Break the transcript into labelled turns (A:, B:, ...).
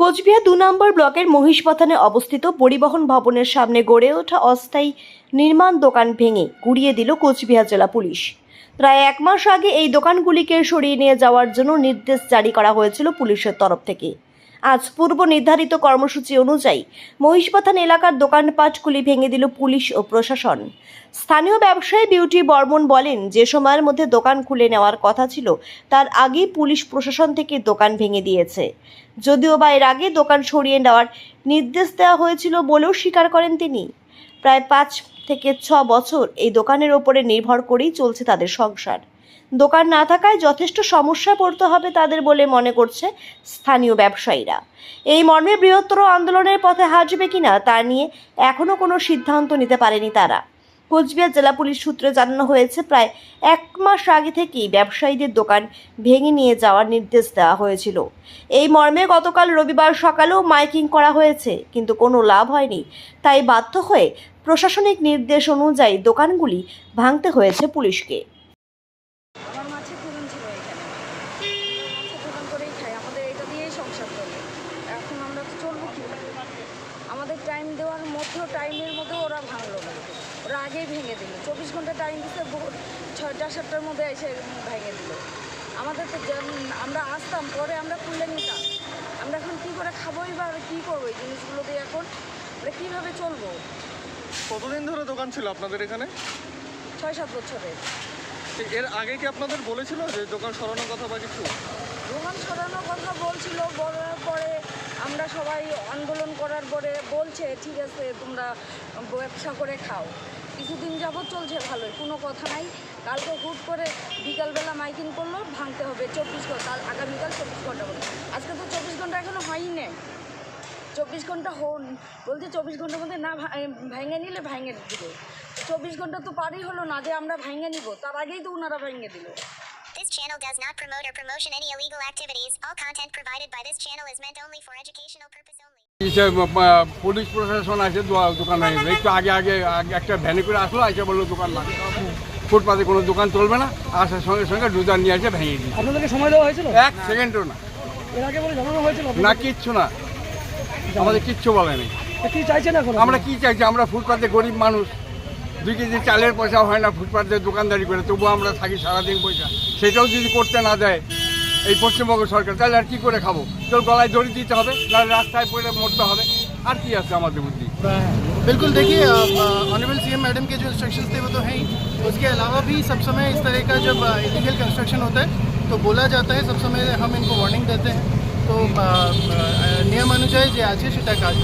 A: কোচবিহার দু নম্বর ব্লকের মহিষপথানে অবস্থিত পরিবহন ভবনের সামনে গড়ে ওঠা অস্থায়ী নির্মাণ দোকান ভেঙে কুড়িয়ে দিল কোচবিহার জেলা পুলিশ। প্রায় এক মাস আগে এই দোকানগুলিকে সরিয়ে নিয়ে যাওয়ার জন্য নির্দেশ জারি করা হয়েছিল পুলিশের তরফ থেকে। আজ পূর্ব নির্ধারিত কর্মসূচি অনুযায়ী মহিষপাথান এলাকার দোকানপাটগুলি ভেঙে দিল পুলিশ ও প্রশাসন। স্থানীয় ব্যবসায়ী বিউটি বর্মন বলেন, যে সময়ের মধ্যে দোকান খুলে নেওয়ার কথা ছিল, তার আগেই পুলিশ প্রশাসন থেকে দোকান ভেঙে দিয়েছে। যদিও বা এর আগে দোকান সরিয়ে নেওয়ার নির্দেশ দেওয়া হয়েছিল বলেও স্বীকার করেন তিনি। প্রায় পাঁচ থেকে ছ বছর এই দোকানের ওপরে নির্ভর করেই চলছে তাদের সংসার। দোকান না থাকায় যথেষ্ট সমস্যা পড়তে হবে তাদের বলে মনে করছে স্থানীয় ব্যবসায়ীরা। এই মর্মে বৃহত্তর আন্দোলনের পথে হাঁটবে কিনা তা নিয়ে এখনও কোনো সিদ্ধান্ত নিতে পারেনি তারা। কোচবিহার জেলা পুলিশ সূত্রে জানানো হয়েছে, প্রায় এক মাস আগে থেকেই ব্যবসায়ীদের দোকান ভেঙে নিয়ে যাওয়ার নির্দেশ দেওয়া হয়েছিল। এই মর্মে গতকাল রবিবার সকালেও মাইকিং করা হয়েছে, কিন্তু কোনো লাভ হয়নি। তাই বাধ্য হয়ে প্রশাসনিক নির্দেশ অনুযায়ী দোকানগুলি ভাঙতে হয়েছে পুলিশকে
B: আমার মাছের দোকান ছিল এখানে মাছের দোকান করেই খাই আমাদের এটা দিয়েই সংসার চলে এখন আমরা তো চলবো কীভাবে আমাদের টাইম দেওয়ার টাইমের মধ্যে ওরা ভাঙলো না ওরা আগেই ভেঙে দিল। চব্বিশ ঘণ্টা টাইম দিতে ভোর ছয়টা সাতটার মধ্যে এসে ভেঙে দিল। আমাদের তো আমরা আসতাম পরে আমরা খুলে নিতাম। আমরা এখন কী করে খাবোই বা কী করব এই জিনিসগুলো দিয়ে এখন? আমরা কীভাবে চলবো?
C: কতদিন ধরে দোকান ছিল আপনাদের এখানে?
B: ছয় সাত বছরের।
C: এর আগে কি আপনাদের বলেছিল যে দোকান সরানোর কথা বা কিছু?
B: দোকান সরানোর কথা বলছিল বলার পরে আমরা সবাই আন্দোলন করার পরে বলছে, ঠিক আছে, তোমরা ব্যবসা করে খাও। কিছুদিন যাবত চলছে ভালোই, কোনো কথা নাই। কালকে হুট করে বিকালবেলা মাইকিং করল, ভাঙতে হবে, চব্বিশ ঘণ্টা আগামীকাল চব্বিশ ঘণ্টা করে আজকে তো চব্বিশ ঘণ্টা এখনও হয়ই নেই চব্বিশ ঘণ্টা হন, বলছে চব্বিশ ঘণ্টার মধ্যে না ভেঙে নিলে ভেঙে দিবে। চব্বিশ ঘণ্টা তো পারই হলো না যে আমরা ভেঙে নিব, তার আগেই তো ওনারা ভেঙে দিল।
D: Channel does not promote or promotion any illegal activities. All content provided by this channel is meant only for educational purpose only.
E: Police প্রশাসন আছে দোকান একটু আগে আগে আগে একটা ভ্যানে করে আসলো এসে বলল দোকান লাগবে। ফুটপাতে কোনো দোকান চলবে না। আসার সঙ্গে সঙ্গে ডুজার নিয়ে এসে ভেঙে দিই
F: আপনাদেরকে সময় দেওয়া হয়েছিল?
E: এক সেকেন্ডও না।
F: এর আগে বলে জানানো হয়েছিল
E: না কিচ্ছু না। আমাদের কিচ্ছু বলে নেই।
F: তো কি চাইছেন এখন
E: আমরা কি চাইছি? আমরা ফুটপাতে গরিব মানুষ। দুই কেজি চালের পয়সা হয় না ফুটপাতে দোকানদারি করে। তবুও আমরা থাকি সারাদিন পয়সা। সেটাও যদি করতে না দেয়, এই পশ্চিমবঙ্গ সরকার, তাহলে আর কী করে খাবো? তোর গলায় দড়ি দিতে হবে নাহলে রাস্তায় পড়ে মরতে बुद्धि
G: बिल्कुल, देखिए ऑनरेबल सीएम मैडम के जो इंस्ट्रक्शन थे वो तो हैं ही। उसके अलावा भी सब समय इस तरह का जब इलीगल कंस्ट्रक्शन होता है तो बोला जाता है, सब समय हम इनको वार्निंग देते हैं। तो नियमानुजाई जे आज है সেটা কাজ